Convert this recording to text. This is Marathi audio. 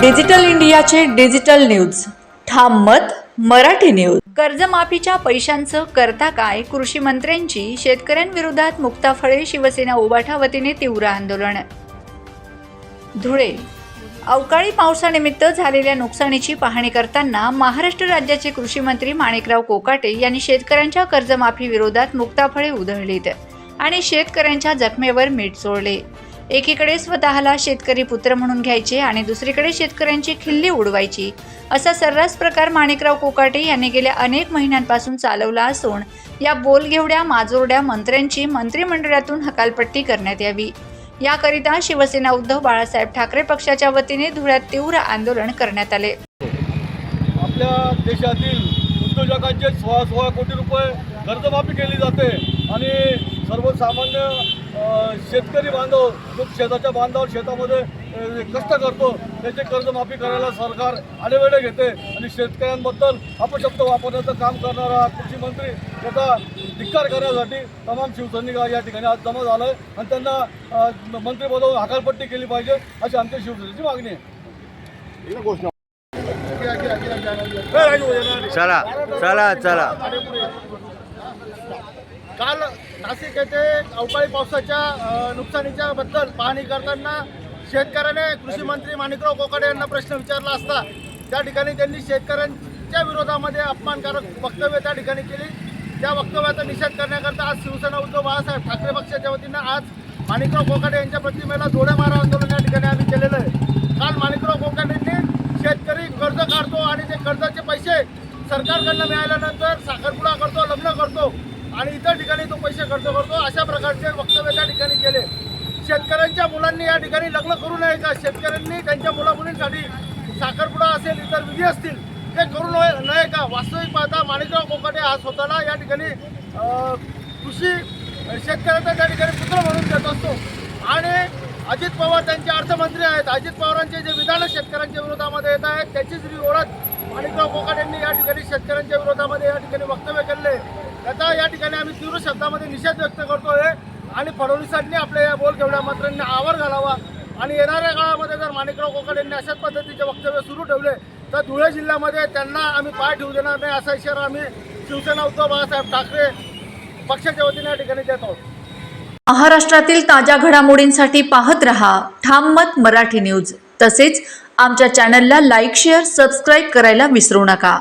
डिजिटल इंडियाचे डिजिटल न्यूज. ठाम मत मराठी न्यूज. कर्जमाफीच्या पैशांचं करता काय कृषी मंत्र्यांची शेतकऱ्यांविरोधात मुक्ता फळे शिवसेना उबाठा वतीने तीव्र आंदोलन. धुळे. अवकाळी पावसानिमित्त झालेल्या नुकसानीची पाहणी करताना महाराष्ट्र राज्याचे कृषी मंत्री माणिकराव कोकाटे यांनी शेतकऱ्यांच्या कर्जमाफी विरोधात मुक्ताफळे उधळलीत आणि शेतकऱ्यांच्या जखमेवर मीठ चोळले. एकीकडे स्वतःला शेतकरी पुत्र म्हणून घ्यायचे आणि दुसरीकडे शेतकऱ्यांची खिल्ली उडवायची. असा सर्रास प्रकार माणिकराव कोकाटे यांनी गेल्या अनेक महिन्यांपासून चालवला असून या बोलघेवड्या माजोरड्या मंत्र्यांची मंत्रिमंडळातून हकालपट्टी करण्यात यावी. याकरिता शिवसेना उद्धव बाळासाहेब ठाकरे पक्षाच्या वतीने धुळ्यात तीव्र आंदोलन करण्यात आले. आपल्या देशातील उद्योजकांचे सोळा सोळा कोटी रुपये कर्जमाफी केली जाते आणि सर्वसामान्य शेतकरी बांधव जो शेताच्या बांधावर शेतामध्ये कष्ट करतो त्याचे कर्जमाफी करायला सरकार आडेवेळे घेते आणि शेतकऱ्यांबद्दल अपशब्द वापरण्याचं काम करणारा कृषी मंत्री त्याचा धिक्कार करण्यासाठी तमाम शिवसैनिक या ठिकाणी आज जमा झालं आहे आणि त्यांना अ, मंत्रिपदावर हकालपट्टी केली पाहिजे अशी आमच्या शिवसेनेची मागणी आहे. चला चला चला. काल नाशिक येथे अवकाळी पावसाच्या नुकसानीच्या बद्दल पाहणी करताना शेतकऱ्याने कृषी मंत्री माणिकराव कोकाडे यांना प्रश्न विचारला असता त्या ठिकाणी त्यांनी शेतकऱ्यांच्या विरोधामध्ये अपमानकारक वक्तव्य त्या ठिकाणी केली. त्या वक्तव्याचा निषेध करण्याकरता आज शिवसेना उद्धव बाळासाहेब ठाकरे पक्षाच्या वतीनं आज माणिकराव कोकाडे यांच्या प्रतिमेला मारा आंदोलन या ठिकाणी आम्ही केलेलं आहे. काल माणिकराव कोकाडेंनी शेतकरी कर्ज काढतो आणि ते कर्जाचे पैसे सरकारकडनं मिळाल्यानंतर साखरपुडा करतो लग्न करतो. आणि इतर ठिकाणी तो पैसे खर्च करतो. अशा प्रकारचे वक्तव्य त्या ठिकाणी केले. शेतकऱ्यांच्या मुलांनी या ठिकाणी लग्न करू नये का शेतकऱ्यांनी त्यांच्या मुलामुलींसाठी साखरपुडा असेल इतर विधी असतील ते करू नये नये का? वास्तविक पाहता माणिकराव कोकाटे हा स्वतःला या ठिकाणी कृषी शेतकऱ्याचा त्या ठिकाणी पुत्र म्हणून देत असतो. आणि अजित पवार त्यांचे अर्थमंत्री आहेत. अजित पवारांचे जे विधान शेतकऱ्यांच्या विरोधामध्ये येत आहेत त्याचीच जी ओळख माणिकराव कोकाट यांनी या ठिकाणी शेतकऱ्यांच्या विरोधामध्ये या ठिकाणी वक्तव्य केले आता या ठिकाणी आम्ही तीव्र शब्दामध्ये निषेध व्यक्त करतोय आणि फडणवीसांनी आपल्या या बोल घेवड्या मंत्र्यांनी आवर घालावा. आणि येणाऱ्या काळामध्ये जर माणिकराव कोकाट यांनी अशाच पद्धतीचे वक्तव्य सुरू ठेवले तर धुळे जिल्ह्यामध्ये त्यांना आम्ही पाय ठेवू देणार नाही असा इशारा आम्ही शिवसेना उद्धव बाळासाहेब ठाकरे पक्षाच्या वतीने या ठिकाणी देत आहोत. महाराष्ट्रातील ताज्या घडामोडींसाठी पाहत रहा ठाम मत मराठी न्यूज. तसेच आमच्या चॅनलला लाईक शेअर सबस्क्राईब करायला विसरू नका.